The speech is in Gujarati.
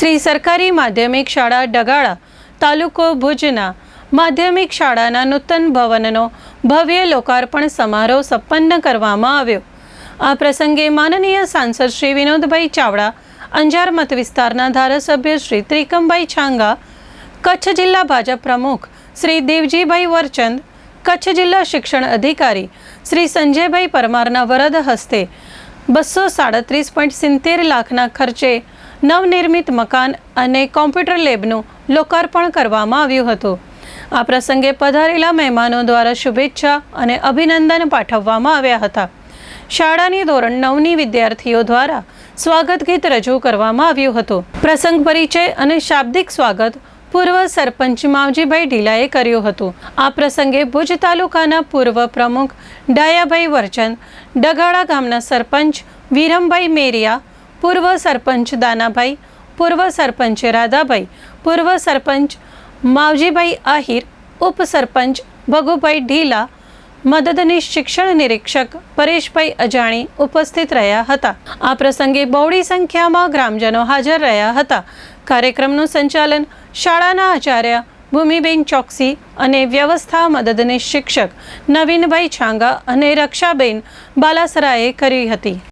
શ્રી સરકારી માધ્યમિક શાળા ડગાળા તાલુકો ભુજના માધ્યમિક શાળાના નૂતન ભવનનો ભવ્ય લોકાર્પણ સમારોહ સંપન્ન કરવામાં આવ્યો. આ પ્રસંગે માનનીય સાંસદ શ્રી વિનોદભાઈ ચાવડા, અંજાર મત વિસ્તારના ધારાસભ્ય શ્રી ત્રિકમભાઈ છાંગા, કચ્છ જિલ્લા ભાજપ પ્રમુખ શ્રી દેવજીભાઈ વરચંદ, કચ્છ જિલ્લા શિક્ષણ અધિકારી શ્રી સંજયભાઈ પરમારના વરદ હસ્તે બસો સાડત્રીસ પોઈન્ટ સિત્તેર લાખના ખર્ચે નવનિર્મિત મકાન અને કોમ્પ્યુટર લેબનું લોકાર્પણ કરવામાં આવ્યું હતું. આ પ્રસંગે પધારેલા મહેમાનો દ્વારા શુભેચ્છા અને અભિનંદન પાઠવવામાં આવ્યા હતા. શાળાની ધોરણ નવની વિદ્યાર્થીઓ દ્વારા સ્વાગત ગીત રજૂ કરવામાં આવ્યું હતું. પ્રસંગ પરિચય અને શાબ્દિક સ્વાગત પૂર્વ સરપંચ માવજીભાઈ ઢીલાએ કર્યું હતું. આ પ્રસંગે ભુજ તાલુકાના પૂર્વ પ્રમુખ ડાયાભાઈ વરચંદ ડગાળા ગામના સરપંચ વિરમભાઈ મેરિયા પૂર્વ સરપંચ દાનાભાઈ, પૂર્વ સરપંચ રાધાભાઈ, પૂર્વ સરપંચ માવજીભાઈ આહિર ઉપસરપંચ ભગુભાઈ ઢીલા, મદદનીશ શિક્ષણ નિરીક્ષક પરેશભાઈ અજાણી ઉપસ્થિત રહ્યા હતા. આ પ્રસંગે બહોળી સંખ્યામાં ગ્રામજનો હાજર રહ્યા હતા. કાર્યક્રમનું સંચાલન શાળાના આચાર્ય ભૂમિબેન ચોકસી અને વ્યવસ્થા મદદનીશ શિક્ષક નવીનભાઈ છાંગા અને રક્ષાબેન બાલાસરાએ કરી હતી.